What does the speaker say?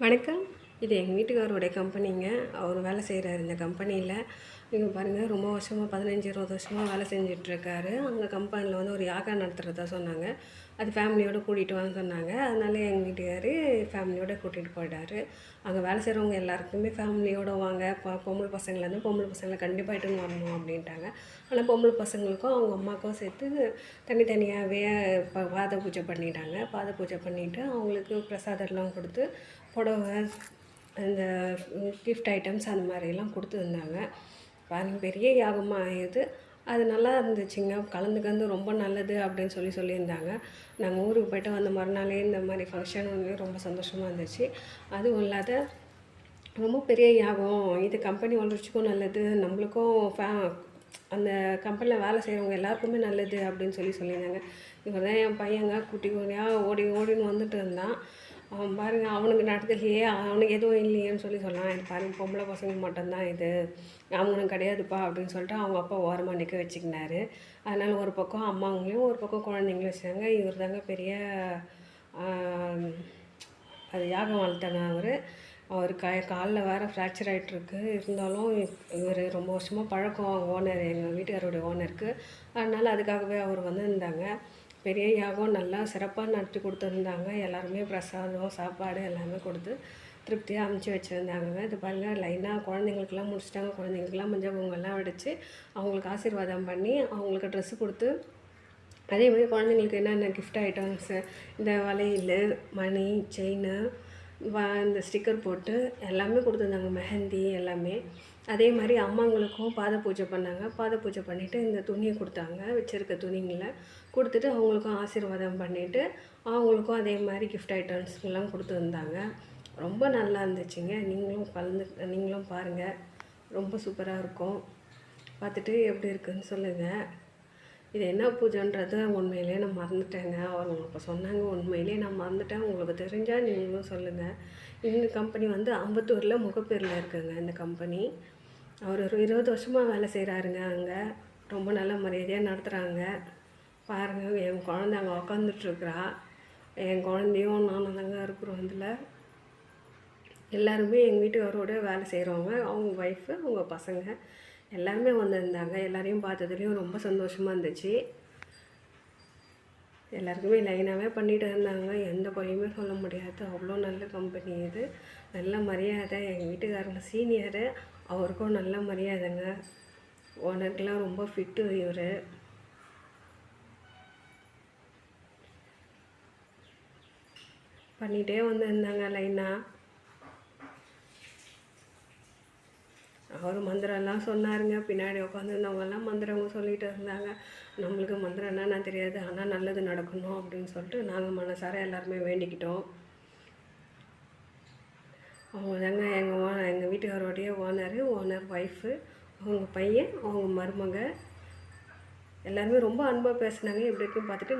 வணக்கம். இது எங்கள் வீட்டுக்காரோடைய கம்பெனிங்க அவர் வேலை செய்கிறார் இந்த கம்பெனியில் இங்கே பாருங்கள் ரொம்ப வருஷமாக பதினஞ்சு இருபது வருஷமாக வேலை செஞ்சிட்ருக்காரு. அங்கே கம்பெனியில் வந்து ஒரு யாகா நடத்துகிறதா சொன்னாங்க. அது ஃபேமிலியோடு கூட்டிகிட்டு வாங்க சொன்னாங்க. அதனால எங்கள் வீட்டுக்கார் ஃபேமிலியோடு கூட்டிகிட்டு போயிட்டாரு. அங்கே வேலை செய்கிறவங்க எல்லாருக்குமே ஃபேமிலியோடு வாங்க பொம்பளை பொம்பளை பசங்கள்லேருந்து பொம்பளை பசங்களை கண்டிப்பாக இட்டுன்னு வரணும் அப்படின்ட்டாங்க. ஆனால் பொம்பளை பசங்களுக்கும் அவங்க அம்மாவுக்கும் சேர்த்து தனித்தனியாகவே ப பாத பூஜை பண்ணிட்டாங்க. பாத பூஜை பண்ணிவிட்டு அவங்களுக்கு பிரசாதம்லாம் கொடுத்து புடவை அந்த கிஃப்ட் ஐட்டம்ஸ் அந்த மாதிரிலாம் கொடுத்துருந்தாங்க. பாருங்க பெரிய யாகமாக ஆயிடுது. அது நல்லா இருந்துச்சுங்க. கலந்துக்கந்து ரொம்ப நல்லது அப்படின்னு சொல்லி சொல்லியிருந்தாங்க. நாங்கள் ஊருக்கு போய்ட்டு வந்த மறுநாளே இந்த மாதிரி ஃபங்க்ஷன் ஒன்று ரொம்ப சந்தோஷமாக இருந்துச்சு. அதுவும் இல்லாத ரொம்ப பெரிய யாகம். இது கம்பெனி வளர்ச்சிக்கும் நல்லது. நம்மளுக்கும் ஃபே அந்த கம்பெனியில் வேலை செய்கிறவங்க எல்லாருக்குமே நல்லது அப்படின்னு சொல்லி சொல்லியிருந்தாங்க. இவர் தான் என் பையங்க. குட்டி குட்டியாக ஓடி ஓடின்னு வந்துட்டு இருந்தான். அவன் பாருங்க அவனுக்கு நடத்துலையே அவனுக்கு எதுவும் இல்லையேன்னு சொல்லி சொல்லலாம் இது பாருங்க பொம்பளை பசங்களுக்கு மட்டும்தான் இது. அவனுக்கு கிடையாதுப்பா அப்படின்னு சொல்லிட்டு அவங்க அப்பா ஓரமாக நிற்க வச்சுக்கினாரு. அதனால் ஒரு பக்கம் அம்மாங்களையும் ஒரு பக்கம் குழந்தைங்களும் வச்சாங்க. இவர் தாங்க பெரிய அது யாகம் வளர்த்தாங்க அவர். அவர் க காலில் வேறு ஃப்ராக்சர் ஆகிட்டுருக்கு இருந்தாலும் இவர் ரொம்ப வருஷமாக பழக்கம் ஓனர் எங்கள் வீட்டுக்காரோடைய ஓனருக்கு. அதனால் அதுக்காகவே அவர் வந்திருந்தாங்க. பெரிய யாகம் நல்லா சிறப்பாக நடத்தி கொடுத்துருந்தாங்க. எல்லாருமே பிரசாதம் சாப்பாடு எல்லாமே கொடுத்து திருப்தியாக அமுச்சு வச்சுருந்தாங்க. இது பாருங்கள் லைனாக குழந்தைங்களுக்கெல்லாம் முடிச்சிட்டாங்க. குழந்தைங்களுக்கெல்லாம் மஞ்சள் பொங்கல்லாம் அவங்களுக்கு ஆசீர்வாதம் பண்ணி அவங்களுக்கு ட்ரெஸ்ஸு கொடுத்து அதே மாதிரி குழந்தைங்களுக்கு என்னென்ன கிஃப்ட் ஐட்டம்ஸு இந்த வளையல் மணி செயின் வ இந்த ஸ்டிக்கர் போட்டு எல்லாமே கொடுத்துருந்தாங்க. மெஹந்தி எல்லாமே. அதே மாதிரி அம்மாங்களுக்கும் பாத பூஜை பண்ணாங்க. பாத பூஜை பண்ணிவிட்டு இந்த துணியை கொடுத்தாங்க. வச்சுருக்க துணிங்களை கொடுத்துட்டு அவங்களுக்கும் ஆசீர்வாதம் பண்ணிவிட்டு அவங்களுக்கும் அதே மாதிரி கிஃப்ட் ஐட்டம்ஸ்லாம் கொடுத்துருந்தாங்க ரொம்ப நல்லா இருந்துச்சுங்க. நீங்களும் கலந்து நீங்களும் பாருங்கள் ரொம்ப சூப்பராக இருக்கும். பார்த்துட்டு எப்படி இருக்குதுன்னு சொல்லுங்கள் இது என்ன பூஜைன்றது உண்மையிலே நான் மறந்துட்டேங்க. அவங்க இப்போ சொன்னாங்க உண்மையிலே நான் மறந்துட்டேன். உங்களுக்கு தெரிஞ்சால் நீங்களும் சொல்லுங்கள் இந்த கம்பெனி வந்து அம்பத்தூரில் முகப்பேரில் இருக்குங்க இந்த கம்பெனி அவர் ஒரு இருபது வருஷமாக வேலை செய்கிறாருங்க அங்கே. ரொம்ப நல்ல மரியாதையாக நடத்துகிறாங்க பாருங்கள் என் குழந்த அங்கே உக்காந்துட்ருக்குறா. என் குழந்தையும் நானும் தாங்க இருக்கிறோம் இதில் எல்லாருமே எங்கள் வீட்டுக்காரோட வேலை செய்கிறவங்க அவங்க ஒய்ஃபு அவங்க பசங்க எல்லாருமே வந்திருந்தாங்க. எல்லாரையும் பார்த்ததுலேயும் ரொம்ப சந்தோஷமாக இருந்துச்சு. எல்லாருக்குமே லைனாகவே பண்ணிட்டு இருந்தாங்க. எந்த குறையுமே சொல்ல முடியாது. அவ்வளோ நல்ல கம்பெனி இது. நல்ல மரியாதை. எங்கள் வீட்டுக்காரங்க சீனியரு அவருக்கும் நல்ல மரியாதைங்க. ஓனருக்கெலாம் ரொம்ப ஃபிட்டு இவர். பண்ணிகிட்டே வந்திருந்தாங்க லைனாக அவர் மந்திரம்லாம் சொன்னாருங்க. பின்னாடி உட்காந்துருந்தவங்கெல்லாம் மந்திரங்க சொல்லிகிட்டு இருந்தாங்க. நம்மளுக்கு மந்திரம் என்னென்ன தெரியாது. ஆனால் நல்லது நடக்கணும் அப்படின்னு சொல்லிட்டு நாங்கள் மனசார எல்லாருமே வேண்டிக்கிட்டோம். அவங்க தாங்க எங்கள் ஓ எங்கள் வீட்டுக்காரோடைய ஓனரு ஓனர் ஒய்ஃபு அவங்க பையன் அவங்க மருமக. எல்லாருமே ரொம்ப அன்பாக பேசுனாங்க. எப்படி இருக்குன்னு பார்த்துட்டு